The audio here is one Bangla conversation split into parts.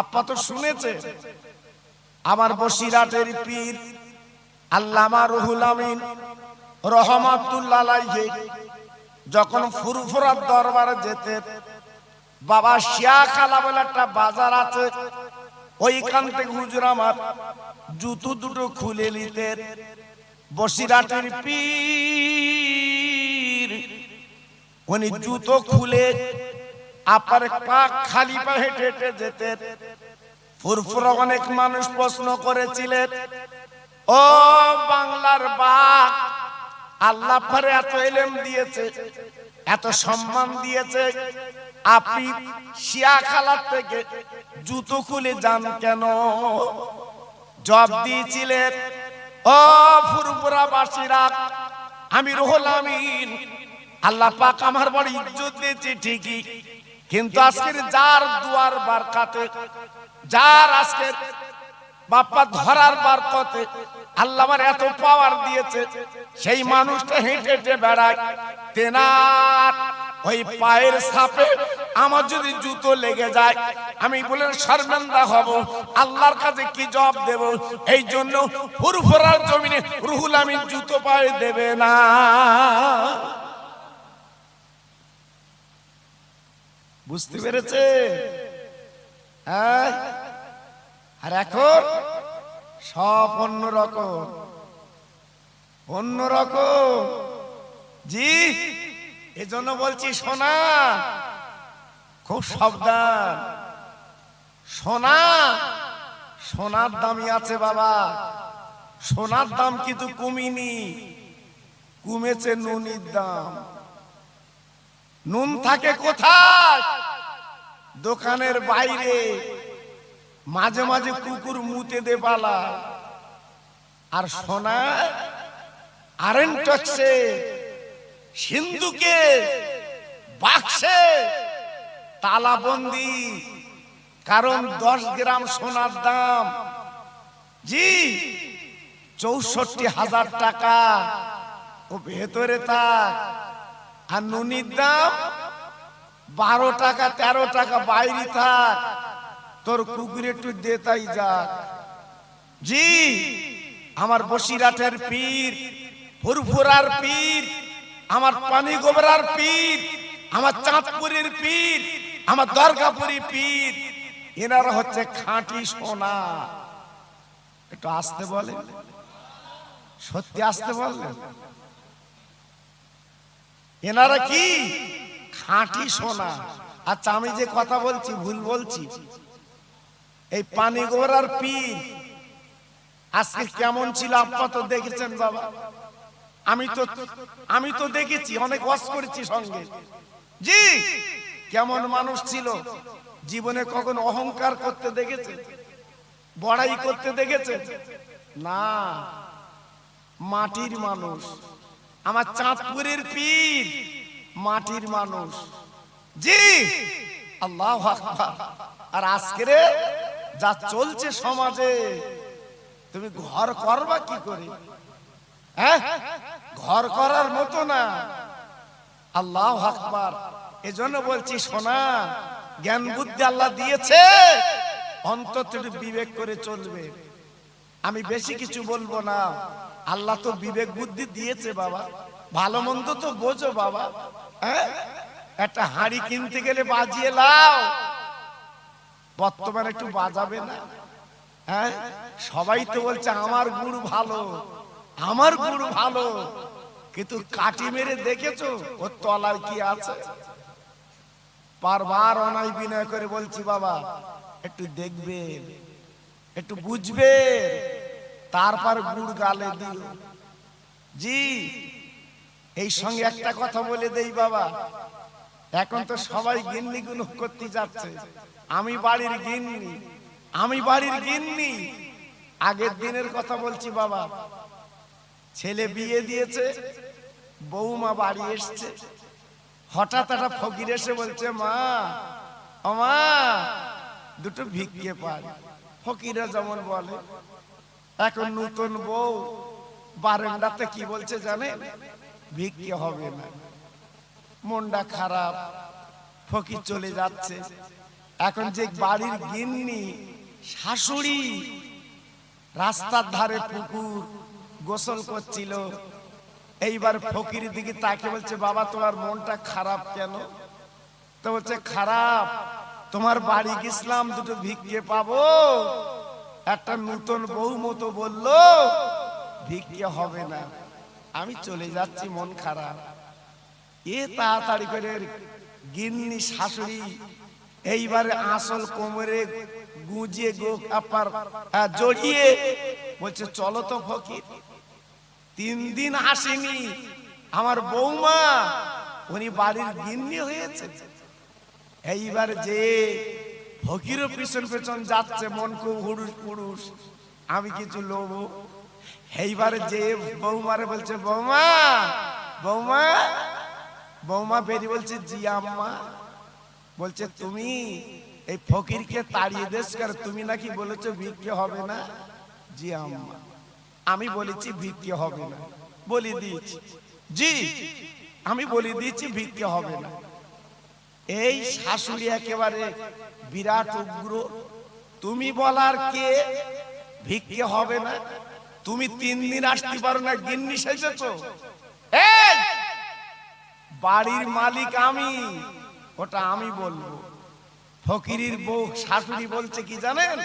আপা তো শুনেছে, আমার বসিরাটের পীর আল্লামা রুহুল আমিন রহমাতুল্লাহ যখন ফুরফুরার দরবারে যেতেন বাবা শিয়াখালা বলে একটা বাজার আছে, ওইখান থেকে হুজুর জুতো দুটো খুলে নিতে বসিরাটের পীর, উনি জুতো খুলে আপার পা খালি পা হেঁটে হেঁটে যেতেন ফুরফুরা অনেক মানুষ প্রশ্ন করেছিলেন, ও বাংলার বাঘ, আল্লাহ পরে এত এলেম দিয়েছে, এত সম্মান দিয়েছে, আপনি শিয়া খালার থেকে জুতো খুলে যান কেন? জব দিয়েছিলেন, ও ফুরফুরা বাসীরা আমি রুহুল আমিন, আল্লাহ পাক আমার বড় ইজ্জত দিয়েছে ঠিকই কিন্তু আজকের যার দুয়ার বার বারকাতে, যার আজকের বাপ্পা ধরার বার বারকতে আল্লাহ আমার এত পাওয়ার দিয়েছে, সেই মানুষটা হেঁটে হেঁটে বেড়ায়। তেনার ওই পায়ের সাপে আমার যদি জুতো লেগে যায়, আমি বলে শর্মেন্দা হব, আল্লাহর কাছে কি জবাব দেব? এই জন্য ফুরফুরার জমিনে রুহুল আমিন জুতো পায়ে দেবে না। বুঝতে পেরেছে? হ্যাঁ? আর এখন সব অন্য রকম। অন্য রকম। জি, এজন্য বলছি সোনা, খুব সাবধান। সোনা, সোনার দামই আছে বাবা। সোনার দাম কিন্তু কমিনি। কমেছে নুনির দাম। নুন থাকে কোথায়? দোকানের বাইরে। মাঝে মাঝে কুকুর মুতে দে পালা আর সোনা আরেন্ট হচ্ছে সিন্ধুকে, বাক্সে, তালাবন্দি। কারণ দশ গ্রাম সোনার দাম। জি, চৌষট্টি হাজার টাকা। ও ভেতরে থাক। আর নুনির দাম বারো টাকা, তেরো টাকা, বাইরে থাক। তোর কুকুর একটু দেতাই যাক। জি, আমার বসিরাটের পীর ফুরফুরার পীর, আমার পানি গোবরার পীর, আমার চাঁদপুরের পীর, আমার দরগাপুরি পীর, এনারা হচ্ছে খাঁটি সোনা। একটু আসতে বলে সত্যি আসতে বললেন এনারা কি? খাঁটি সোনা। আচ্ছা আমি যে কথা বলছি, ভুল বলছি? এই পানি গোবরার পীর আজকে কেমন ছিল আপা তো দেখেছেন বাবা। আমি তো আমি তো দেখেছি, অনেক ওয়াজ করেছি সঙ্গে। জি, কেমন মানুষ ছিল। জীবনে কখন অহংকার করতে দেখেছে? বড়াই করতে দেখেছে? না, মাটির মানুষ। আমার চাঁদপুরের পীর, মাটির মানুষ। জি, আল্লাহ। আর আজকে যা চলছে সমাজে, তুমি ঘর করবা কি করে? হ্যাঁ? ঘর করার মতো না। আল্লাহ আকবার। এজন্য বলছি সোনা জ্ঞান বুদ্ধি আল্লাহ দিয়েছে, অন্তত বিবেক করে চলবে। আমি বেশি কিছু বলব না। আল্লাহ তো বিবেক বুদ্ধি দিয়েছে বাবা। ভালো মন্দ তো বোঝো বাবা। হ্যাঁ? একটা হাঁড়ি কিনতে গেলে বাজিয়ে লাও। বর্তমানে একটু বাজাবে না। হ্যাঁ? সবাই তো বলছে আমার গুড় ভালো। আমার গুড় ভালো। কিন্তু কাটি মেরে দেখেছ? ওর তলায় কি আছে? বারবার অনাই বিনয় করে বলছি বাবা একটু দেখবে। একটু বুঝবে। তারপর গুড় গালে দিও জি, এই সঙ্গে একটা কথা বলে দেই বাবা। এখন তো সবাই গিন্নি গুলো করতে যাচ্ছে। আমি বাড়ির গিন্নি। আমি বাড়ির গিন্নি। আগের দিনের কথা বলছি বাবা। ছেলে বিয়ে দিয়েছে বৌমা বাড়ি এসছে। হঠাৎ একটা ফকির এসে বলছে, মা, ও মা, দুটো ভিক্ষে পাই। ফকিরা যেমন বলে, এখন নতুন বউ, বারান্দাতে কি বলছে জানে? ভিক্ষে হবে না। মনটা খারাপ, ফকির চলে যাচ্ছে। এখন যে বাড়ির গিন্নি, শাশুড়ি, রাস্তার ধারে পুকুর গোসল করছিল, এইবার ফকির দিকে তাকে বলছে, বাবা, তোমার মনটা খারাপ কেন? তো বলছে, খারাপ তোমার বাড়ি গেছিলাম দুটো ভিক্ষে পাবো? একটা নতুন বউ মতো বলল, ভিক্ষে হবে না। আমি চলে যাচ্ছি, মন খারাপ। এ তাড়াতাড়ি করে গিন্নি শাশুড়ি এইবারে আসল কোমরে গুঁজে গো আপার জড়িয়ে বলছে, চলো তো ফকির, তিন দিন আসেনি। আমার বৌমা, উনি বাড়ির গিন্নি হয়েছে। এইবার যে ফকিরও পিছন পেছন যাচ্ছে, মন খুব হুড়ুস পুরুষ আমি কিছু লোব এইবারে যে বৌমারে বলছে, বৌমা বৌমা বৌমা বেরিয়ে বলছে, জি আম্মা। বলছে, তুমি এই ফকিরকে তাড়িয়ে দেশ কর তুমি নাকি বলেছ বিক্রি হবে না? জি আম্মা। আমি বলেছি বিক্রি হবে না। বলি দিয়েছি। জি, আমি বলে দিয়েছি বিক্রি হবে না। এই শাশুড়ি একেবারে বিরাট উগ্র। তুমি বলার কে? ভিক্ষে হবে না। তুমি তিন দিন আসতে পারো না, গিন্নি সেজেছো। বাড়ির মালিক আমি, ওটা আমি বলব। ফকিরির বউ শাশুড়ি বলছে কি জানেন?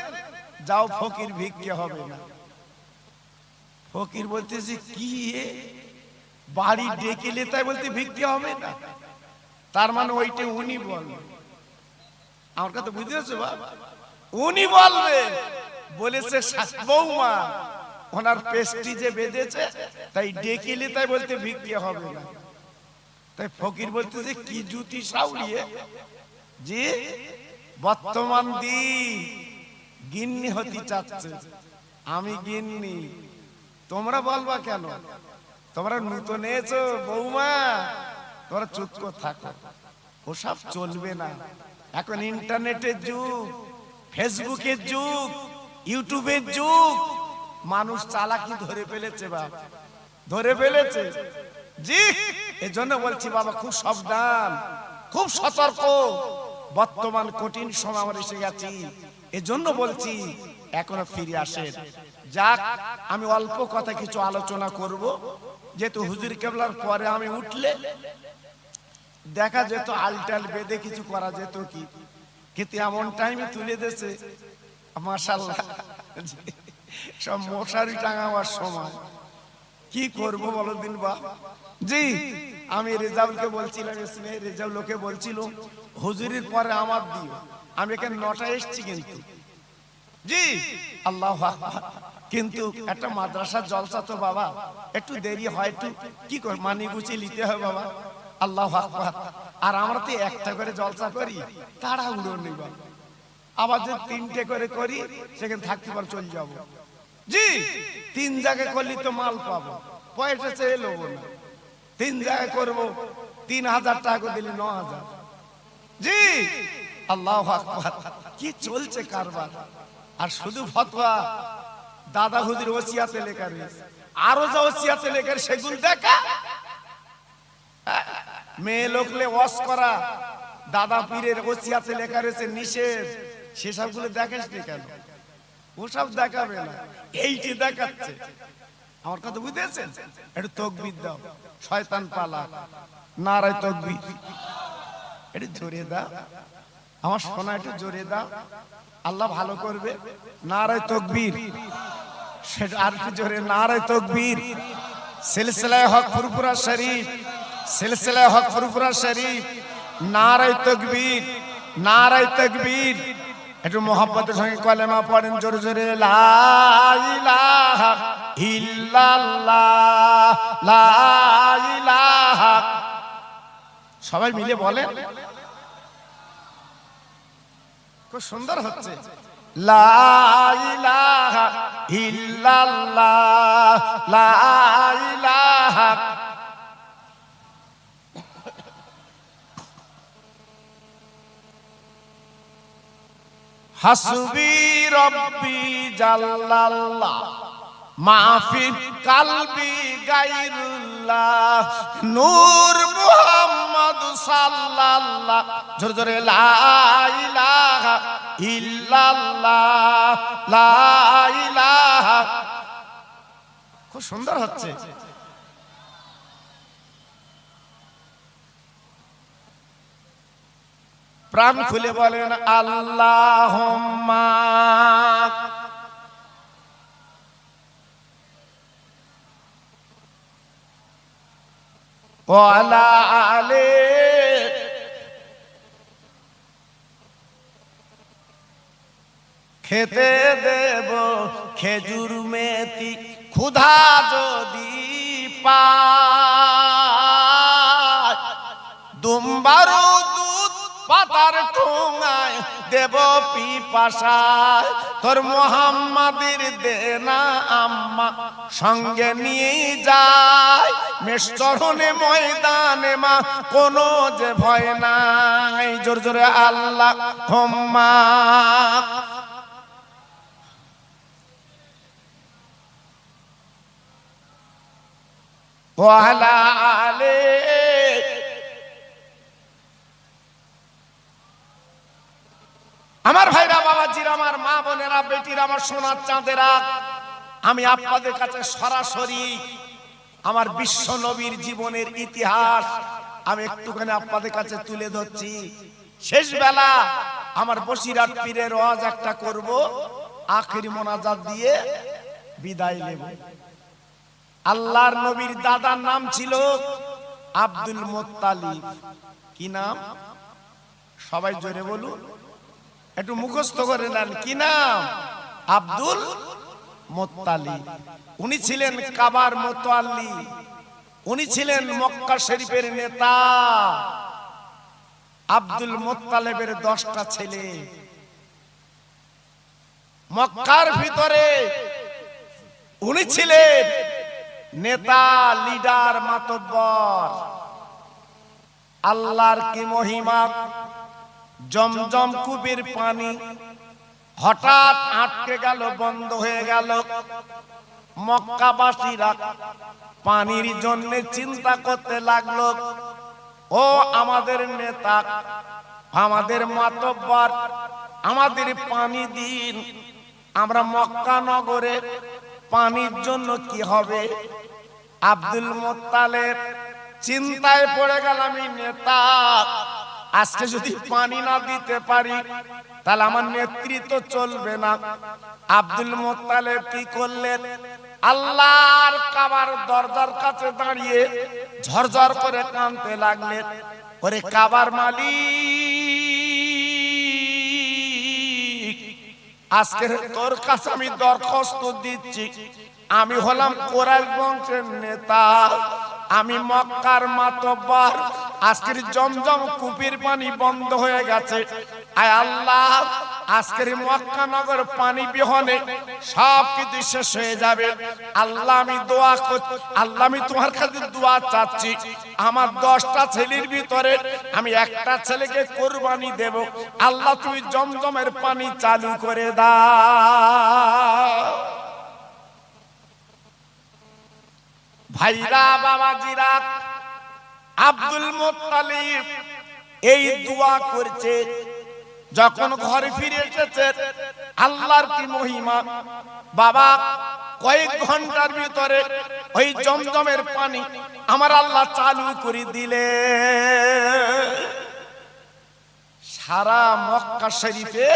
যাও ফকির ভিক্ষে হবে না। ফকির বলতেছে, কি? বাড়ি ডেকে তাই বলতে ভিক্ষে হবে না? তার মানে ওইটা উনি বলবে আমার কথা বুঝতে বাবা উনি বলবে, বলেছে বৌমা, ওনার পেস্টি যে বেঁধেছে, তাই ডেকে তাই বলতে ভিক্ষে হবে না। তাই ফকির বলতেছে, কি জুতি সাউলিয়ে যে বর্তমান দিন গিন্নি হতে চাচ্ছে। আমি গিন্নি, তোমরা বলবা কেন? তোমরা নূতন এসো বৌমা। তোমরা চুপ করে থাকো। ওসব চলবে না। এখন ইন্টারনেটের যুগ, ফেসবুকের যুগ, ইউটিউবের যুগ। মানুষ চালাকি ধরে ফেলেছে বাবা ধরে ফেলেছে। জি, এজন্য বলছি বাবা, খুব সাবধান, খুব সতর্ক। বর্তমান কঠিন সময় আমরা এসে গেছি। এজন্য বলছি, এখনও ফিরে আসেন। যাক, আমি অল্প কথা কিছু আলোচনা করব। যেহেতু হুজুর কেবলার পরে আমি উঠলে দেখা যেত, আলটাল বেঁধে কিছু করা যেত কি? কিন্তু এমন টাইমে তুলে দিয়েছে মাসাল্লাহ সব মশারি টাঙাবার সময়। কি করব বলো দিন বা? জি, আমি রেজাউলকে বলছিলাম রেজাউল লোকে বলছিল, হুজুরির পরে আমার দিও, আমি এখানে নটা এসছি কিন্তু। জি, আল্লাহ। কিন্তু একটা মাদ্রাসার জলসা তো বাবা, একটু দেরি হয়, একটু কি কর মানি গুছিয়ে নিতে হয় বাবা। আল্লাহ আকবার। আর আমরা তো একটা করে জলসা করি তারা উড়ো নেই বাবা। আবার যদি তিনটে করে করি, সেখানে থাকতে পার, চলে যাব। জি, তিন জায়গায় করলে তো মাল পাবো। পয়সা চেয়ে লোবো না। তিন জায়গায় করব, তিন হাজার টাকা দিলে ন হাজার। জি, আল্লাহ আকবার। কি চলছে কারবার? আর শুধু ফতোয়া, দাদা হুদির ওসিয়াতে লেখা রয়েছে। আরও যা ওসিয়াতে লেখা, সেগুলো দেখা। মেয়ে লোকলে ওয়াশ করা, দাদা পীরের ওসিয়াতে লেখা রয়েছে নিষেধ, সেসবগুলো দেখাস নি কেন? ওসব দেখাবে না, এইটি দেখাচ্ছে। আমার কথা বুঝতেছেন একটু তকবির দাও, শয়তান পালা, নারায় তকবির। একটু জোরে দাও, আমার সোনা একটু জোরে দাও। আল্লাহ ভালো করবে, নারায় তকবীর। সেটা আর একটু জোরে, নারায় তকবীর। সিলসিলায় হক ফুরফুরা শরীফ। সিলসিলায় হক ফুরফুরা শরীফ, নারায় তকবীর নারায় তকবীর। একটু মোহাম্মতের সঙ্গে কলেমা পড়েন, জোরে জোরে, লা ইলাহা ইল্লাল্লাহ, লা ইলাহা। সবাই মিলে বলেন। খুব সুন্দর হচ্ছে। লা ইলাহা ইল্লাল্লাহ, লা ইলাহা হাসবি রব্বি জাল্লাল্লাহ মাফি কালবি গাইরুল্লাহ, নূর মুহাম্মদ সাল্লাল্লাহ, জোরে জোরে লা ইলাহা ইল্লাল্লাহ, লা ইলাহা। খুব সুন্দর হচ্ছে। প্রাণ খুলে বলেন আল্লাহ আলে। খেতে দেব খেজুর মেতি ক্ষুধা যদি পা দুম্বারু পাতার ঠোঙায় দেব পিপাসায় তোর মোহাম্মদের দেনা আম্মা, সঙ্গে নিয়ে যায়। মেষচরণে ময়দানে মা, কোনো যে ভয় নাই। জোর জোরে আল্লাহ হোম্মা ওয়ালা আলে আমার ভাইরা, বাবাজিরা, আমার মা বোনেরা, বেটির, আমার সোনার চাঁদেরা, আমি আপনাদের কাছে সরাসরি আমার বিশ্ব নবীর জীবনের ইতিহাস আমি একটুখানি আপনাদের কাছে তুলে ধরছি। শেষ বেলা আমার বসিরাট পীরের ওয়াজ একটা করব, আখেরি মোনাজাত দিয়ে বিদায় নেব। আল্লাহর নবীর দাদার নাম ছিল আব্দুল মোত্তালিব। কি নাম? সবাই জোরে বলুন। একটু মুখস্থ করে নেন কি নাম? আব্দুল মোত্তালি। উনি ছিলেন কাবার মোতাল্লি উনি ছিলেন মক্কা শরীফের নেতা। আব্দুল মোত্তালেবের দশটা ছেলে। মক্কার ভিতরে উনি ছিলেন নেতা, লিডার, মাতব্বর। আল্লাহর কি মহিমা? জমজম কুবির পানি হঠাৎ আটকে গেল, বন্ধ হয়ে গেল। মক্কাবাসীরা পানির জন্য চিন্তা করতে লাগল, ও আমাদের নেতা, আমাদের মাতব্বর, আমাদের পানি দিন। আমরা মক্কা নগরে পানির জন্য কি হবে? আব্দুল মোত্তালেব চিন্তায় পড়ে গেল, আমি নেতা আজকে যদি পানি না দিতে পারি, তাহলে আমার নেতৃত্ব চলবে না। আব্দুল মোত্তালেব কি করলেন? আল্লাহর কাবার দরজার কাছে দাঁড়িয়ে ঝরঝর করে কাঁদতে লাগলেন। ওরে কাবার মালিক আজকে তোর কাছে আমি দরখাস্ত দিচ্ছি। আমি হলাম কোরআশ বংশের নেতা, আমি মক্কার মাতব্বর আজকের জমজম কুপির পানি বন্ধ হয়ে গেছে। আয় আল্লাহ, আজকের মক্কা নগর পানি বিহনে সব কিছু শেষ হয়ে যাবে। আল্লাহ, আমি দোয়া আল্লাহ, আমি তোমার কাছে দোয়া চাচ্ছি। আমার দশটা ছেলের ভিতরে আমি একটা ছেলেকে কোরবানি দেব। আল্লাহ, তুমি জমজমের পানি চালু করে দাও। ভাইরা, বাবাজিরা আব্দুল মোত্তালিব এই দোয়া করছে, যখন ঘরে ফিরে এসেছে, আল্লাহর কি মহিমা? বাবা, কয়েক ঘণ্টার ভিতরে ওই জমজমের পানি আমার আল্লাহ চালু করে দিলে। সারা মক্কা শরীফে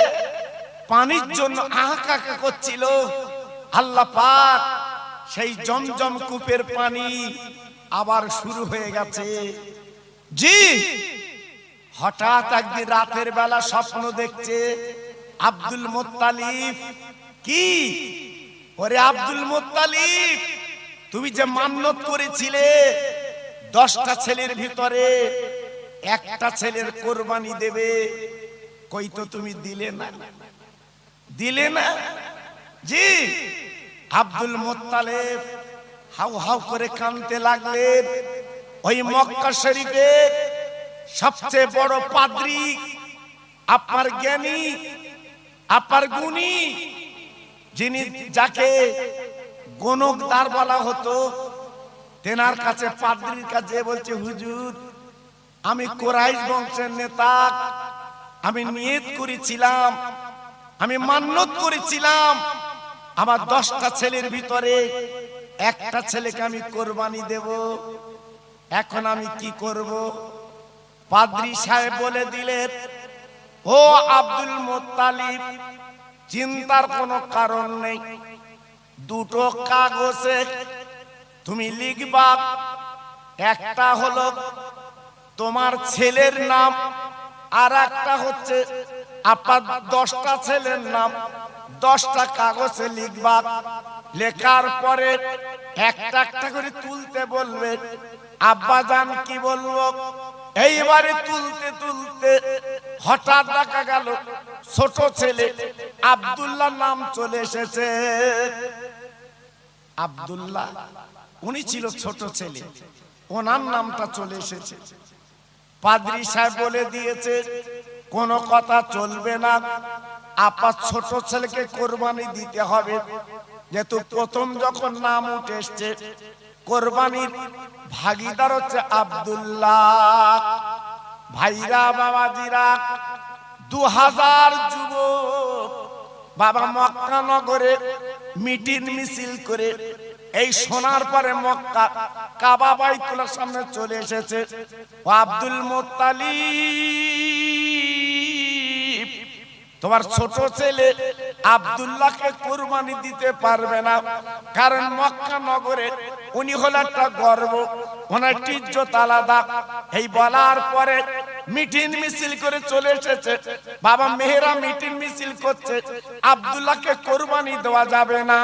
পানির জন্য আহাকাকা করছিল। আল্লাহ পাক সেই জমজম কূপের পানি আবার শুরু হয়ে গেছে। জি। হঠাৎ একদিন রাতের বেলা স্বপ্ন দেখছে আব্দুল মোত্তালিব। কি? ওরে আব্দুল মোত্তালিব তুমি যে মান্যত করেছিলে দশটা ছেলের ভিতরে একটা ছেলের কোরবানি দেবে কই তো তুমি দিলে না? দিলে না? জি। আব্দুল মোত্তালেব হাউ হাউ করে কানতে লাগলেন ওই মক্কা শরীফে সবচেয়ে বড় পাদ্রী, আপনার জ্ঞানী, আপনার গুণী, যিনি যাকে গণকদার বলা হতো, তেনার কাছে পাদ্রির কাছে বলছে, হুজুর, আমি কোরাইশ বংশের নেতা, আমি নিয়ত করেছিলাম, আমি মান্যত করেছিলাম, আমার দশটা ছেলের ভিতরে একটা ছেলেকে আমি কোরবানি দেব। এখন আমি কি করব? পাদ্রি সাহেব বলে দিলেন ও আব্দুল মোত্তালিব, চিন্তার কোনো কারণ নেই। দুটো কাগজে তুমি লিখবা। একটা হলো তোমার ছেলের নাম, আর একটা হচ্ছে আপনার দশটা ছেলের নাম। দশটা কাগজে লিখবা। লেখার পরে একটা একটা করে তুলতে বলবে আব্বা জান কি বলব? এইবারে তুলতে তুলতে হঠাৎ দেখা গেল, ছোট ছেলে আব্দুল্লাহ নাম চলে এসেছে। আব্দুল্লাহ, উনি ছিল ছোট ছেলে, ওনার নামটা চলে এসেছে। পাদ্রি সাহেব বলে দিয়েছে, কোন কথা চলবে না, আপা ছোট ছেলেকে কোরবানি দিতে হবে। যেহেতু প্রথম যখন নাম উঠে এসছে, কোরবানির ভাগিদার হচ্ছে আব্দুল্লাহ। ভাইরা, বাবাজিরা দু হাজার যুবক বাবা মক্কা নগরে মিটিং মিছিল করে এই সোনার পরে মক্কা কাবা বাইতুল্লার সামনে চলে এসেছে। আব্দুল মোত্তালিব, তোমার ছোট ছেলে আব্দুল্লাহকে কোরবানি দিতে পারবে না। কারণ মক্কা নগরে উনি হলো একটা গর্ব, ওনার ইজ্জত আলাদা। এই বলার পরে মিটিং মিছিল করে চলে এসেছে। বাবা মেহেরা মিটিং মিছিল করছে। আব্দুল্লাহকে কোরবানি দেওয়া যাবে না।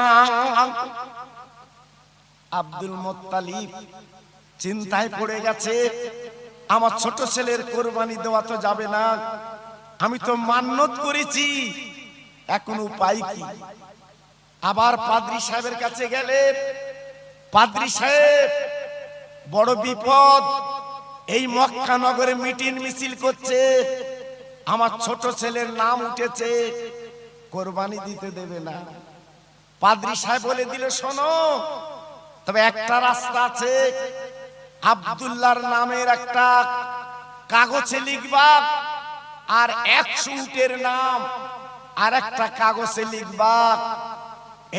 আব্দুল মোত্তালিব চিন্তায় পড়ে গেছে, আমার ছোট ছেলের কোরবানি দেওয়া তো যাবে না। আমি তো মান্যত করেছি। এখন উপায় কি? আবার পাদ্রি সাহেবের কাছে গেলেন। পাদ্রি সাহেব, বড় বিপদ। এই মক্কা নগরে মিটিং মিছিল করছে। আমার ছোট ছেলের নাম উঠেছে। কোরবানি দিতে দেবে না। পাদ্রি সাহেব বলে দিলে, শোনো, তবে একটা রাস্তা আছে। আব্দুল্লাহর নামের একটা কাগজে লিখবা। আর একশো উটের নাম আর একটা কাগজে লিখবা।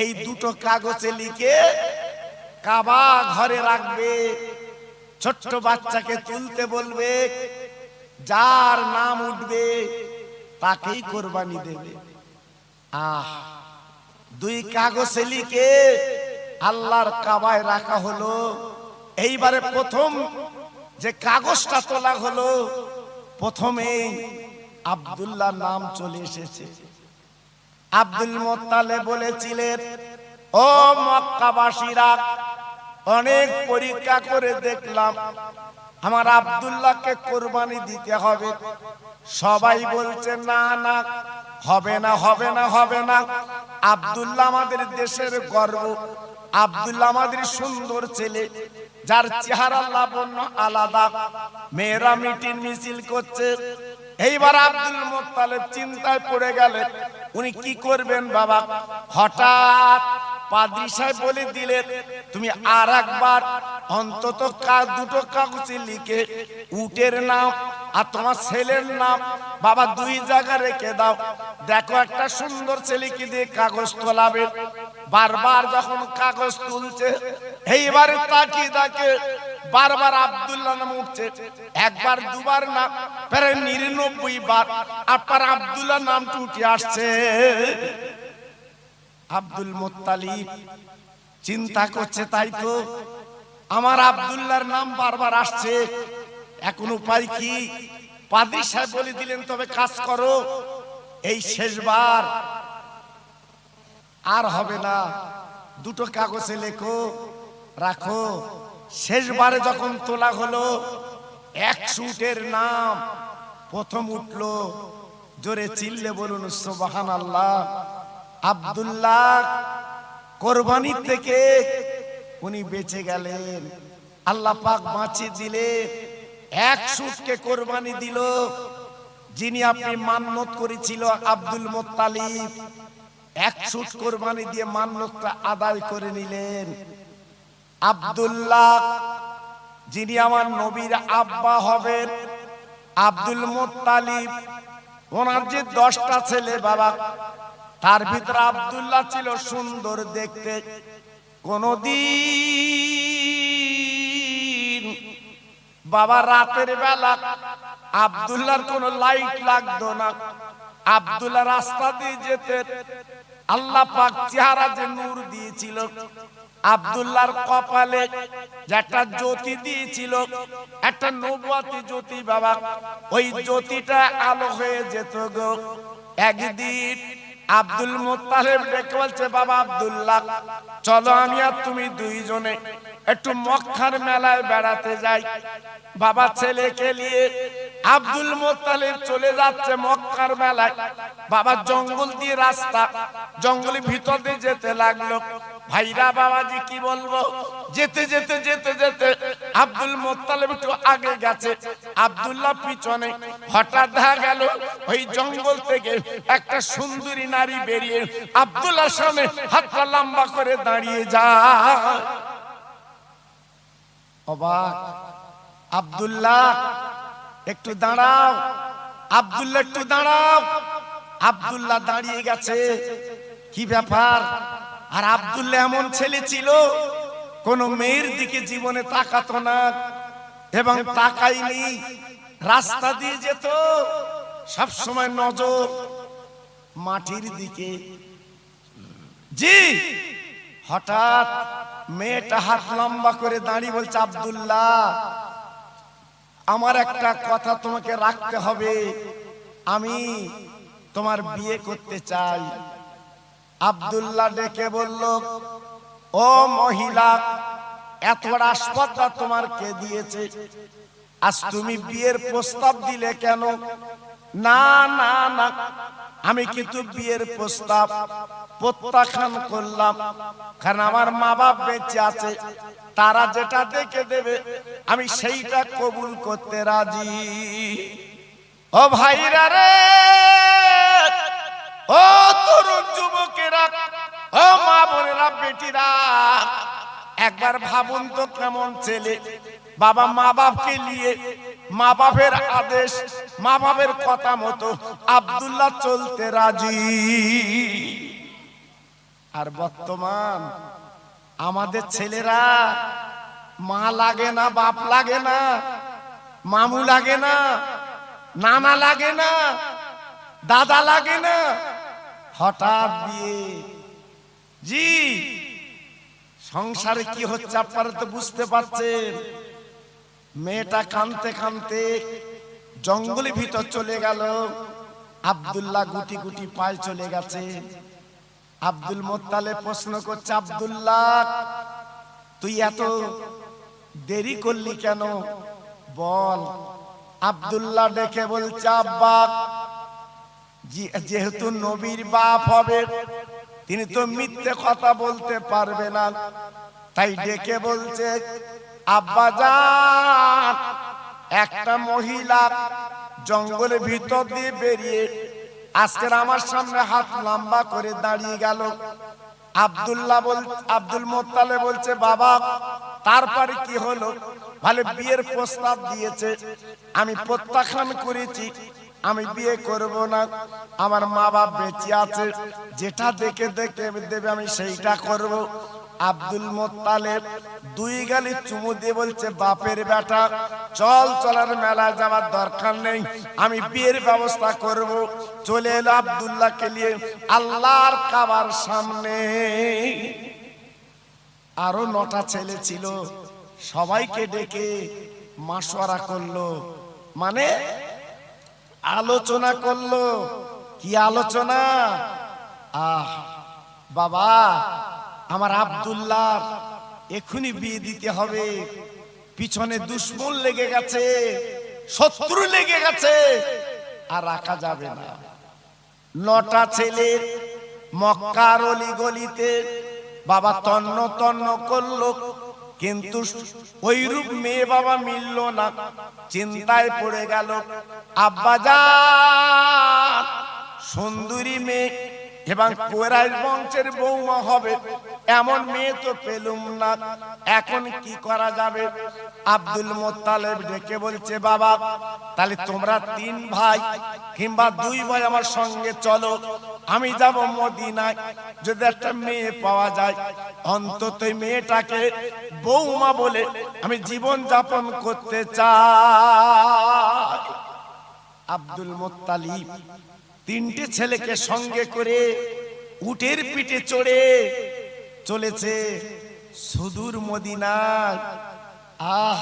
এই দুটো কাগজে লিখে কাবা ঘরে রাখবে। ছোট্ট বাচ্চাকে তুলতে বলবে, যার নাম উঠবে তাকেই কোরবানি দেবে। আহ, দুই কাগজে লিখে আল্লাহর কাবায় রাখা হলো। এইবারে প্রথম যে কাগজটা তোলা হলো প্রথমে আব্দুল্লাহ নাম চলে এসেছে। আব্দুল মোত্তালে বলেছিলেন, ও মক্কাবাসীরা, অনেক পরীক্ষা করে দেখলাম, আমার আব্দুল্লাহকে কোরবানি দিতে হবে। সবাই বলছে, না না, হবে না হবে না হবে না। আব্দুল্লাহ আমাদের দেশের গর্ব। আব্দুল্লাহ আমাদের সুন্দর ছেলে, যার চেহারা লাবণ্য আলাদা। মেয়েরা মিটিং মিছিল করছে। এইবার আব্দুল মোত্তালেব চিন্তায় পড়ে গেলেন, উনি কি করবেন বাবা? হঠাৎ পাদ্রি সাহেব বলে দিলেন, তুমি আর একবার অন্তত কা- দুটো কাগজে লিখে উটের নাম আর তোমার ছেলের নাম বাবা দুই জায়গা রেখে দাও। দেখো একটা সুন্দর ছেলেকে দিয়ে কাগজ তোলাবে? বারবার যখন কাগজ তুলছে, এইবারে তাকিয়ে তাকে বারবার আব্দুল্লাহ নাম উঠছে। একবার, দুবার না, প্রায় নিরানব্বই বার আপনার আব্দুল্লাহ নামটা উঠে আসছে। আব্দুল মোত্তালিব চিন্তা করছে, তাই তো আমার আব্দুল্লাহর নাম বারবার আসছে। এখন উপায় কি? পাদ্রি সাহেব বলে দিলেন, তবে কাজ করো। এই শেষবার আর হবে না। দুটো কাগজে লেখো, রাখো। শেষবারে যখন তোলা হলো, এক শুটের নাম প্রথম উঠল। জোরে চিল্লে বলুন সোবাহান আল্লাহ আব্দুল্লাহ কোরবানি থেকে উনি বেঁচে গেলেন। আল্লাহ পাক বাঁচিয়ে দিলেন এক সুটকে কোরবানি দিল। যিনি আপনি মান্যত করেছিল আব্দুল মোত্তালিব। এক সুট কোরবানি দিয়ে মান্যতটা আদায় করে নিলেন। আব্দুল্লাহ, যিনি আমার নবীর আব্বা হবেন, আব্দুল মোত্তালিব, ওনার যে দশটা ছেলে বাবা, তার ভিতরে আব্দুল্লাহ ছিল সুন্দর দেখতে। কোনদিন বাবা রাতের বেলা আব্দুল্লাহর কোনো লাইট লাগতো না। আব্দুল্লাহ রাস্তা দিয়ে যেতে আল্লাহ পাক চেহারা যে নূর দিয়েছিল, আব্দুল্লাহর কপালে একটা জ্যোতি দিয়েছিল, একটা নবুয়াতি জ্যোতি বাবা, ওই জ্যোতিটা আলো হয়ে যেত গো। একদিন আব্দুল মোত্তালেব ডেকে বলছে, বাবা আব্দুল্লাহ, চলো আমি আর তুমি দুইজনে একটু মক্কার মেলায় বেড়াতে যাই। বাবা ছেলেকে নিয়ে আব্দুল মোত্তালেব চলে যাচ্ছে মক্কার মেলায়। বাবা জঙ্গল দিয়ে রাস্তা, জঙ্গলের ভিতর দিয়ে যেতে লাগল। ভাইরা বাবাজি, কি বলব? যেতে যেতে যেতে যেতে আব্দুল মোত্তালেব একটু আগে গেছে। আব্দুল্লাহ পিছনে হঠাৎ দেখা গেল, ওই জঙ্গল থেকে একটা সুন্দরী নারী বেরিয়ে আব্দুল্লাহ সামনে হাতটা লম্বা করে দাঁড়িয়ে যা অবাক। আব্দুল্লাহ, একটু দাঁড়াও। আব্দুল্লাহ, একটু দাঁড়াও। আব্দুল্লাহ দাঁড়িয়ে গেছে। কি ব্যাপার? আর আব্দুল্লাহ এমন ছেলে ছিল, কোন মেয়ের দিকে জীবনে তাকাতো না এবং তাকাইনি রাস্তা দিয়ে যেত, সব সময় নজর মাটির দিকে। জি, হঠাৎ মেয়েটা হাত লম্বা করে দাঁড়িয়ে বলছে, আব্দুল্লাহ, আমার একটা কথা তোমাকে রাখতে হবে। আমি তোমার বিয়ে করতে চাই। আব্দুল্লাহ ডেকে বলল, ও মহিলা এত বড় আসপদটা তোমার কে দিয়েছে? আজ তুমি বিয়ের প্রস্তাব দিলে কেন? না না না, আমি কিন্তু বিয়ের প্রস্তাব প্রত্যাখ্যান করলাম, কারণ আমার মা বাপ বেঁচে আছে, তারা যেটা দেখে দেবে, আমি সেইটা কবুল করতে রাজি। ও ভাইরা রে ও তরুণ যুবকেরা, ও মা বোনেরা, বেটিরা, একবার ভাবুন তো কেমন ছেলে। বাবা মা বাপকে নিয়ে মা বাপের আদেশ মা বাপের কথা মতো আব্দুল্লাহ চলতে রাজি। আর বর্তমান আমাদের ছেলেরা মা লাগে না, বাপ লাগে না, মামু লাগে না, নানা লাগে না, দাদা লাগে না হঠাৎ বিয়ে জি, সংসারে কি হচ্ছে আপনারা তো বুঝতে পারছেন। মেয়েটা কানতে কানতে জঙ্গলের ভিতর চলে গেল। আব্দুল্লাহ গুটি গুটি পায়ে চলে গেছে। আব্দুল মোত্তালে প্রশ্ন করছে, আব্দুল্লাহ, তুই এত দেরি করলি কেন? বল। আব্দুল্লাহ ডেকে বলছে, আব্বা যেহেতু নবীর বাপ হবে, তিনি তো মিথ্যে কথা বলতে পারবে না। তাই ডেকে বলছে, আব্বা যান একটা মহিলা জঙ্গলের ভিতর দিয়ে বেরিয়ে আজকের আমার সামনে হাত লম্বা করে দাঁড়িয়ে গেল। আব্দুল্লাহ বল আব্দুল মোত্তালে বলছে, বাবা, তারপরে কি হলো? ভালো বিয়ের প্রস্তাব দিয়েছে। আমি প্রত্যাখ্যান করেছি। আমি বিয়ে করব না। আমার মা বাপ বেঁচে আছে। যেটা দেখে দেখে দেবে আমি সেইটা করব। আব্দুল মোত্তালেব দুই গালি চুমু দিয়ে বলছে, বাপের বেটা, চল চলার মেলা যাওয়ার দরকার নেই। আমি বিয়ের ব্যবস্থা করব। চলে এলো আব্দুল্লাহকে নিয়ে আল্লাহর কাবার সামনে। আরও নটা ছেলে ছিল। সবাইকে ডেকে মাসোয়ারা করল। মানে আলোচনা করল। কি আলোচনা? আহ, বাবা, আমার আব্দুল্লাহ এখনই বিয়ে দিতে হবে। পিছনে দুশ্মন লেগে গেছে, শত্রু লেগে গেছে, আর রাখা যাবে না। নটা ছেলে মক্কার অলি গলিতে বাবা তন্ন তন্ন করল। কিন্তু ওইরূপ মেয়ে বাবা মিলল না। চিন্তায় পড়ে গেল আব্বা যান সুন্দরী মেয়ে এবং কোরাইশ বংশের বৌমা হবে, এমন মেয়ে তো পেলুম না। এখন কি করা যাবে? আব্দুল মোত্তালেব ডেকে বলছে, বাবা, তাহলে তোমরা তিন ভাই কিংবা দুই ভাই আমার সঙ্গে চলো। আমি যাব মদিনায়। যদি একটা মেয়ে পাওয়া যায়, অন্তত মেয়েটাকে বৌমা বলে আমি জীবন যাপন করতে চাই। আব্দুল মোত্তালিব তিনটে ছেলেকে সঙ্গে করে উটের পিঠে চড়ে চলেছে সুদূর মদিনা। আহ,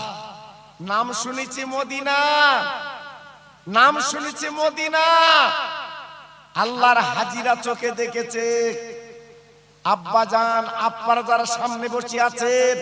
নাম শুনেছি মদিনা। নাম শুনেছি মদিনা। আল্লাহর হাজিরা চোখে দেখেছে। আব্বা যান আব্বার যারা সামনে বসে আছেন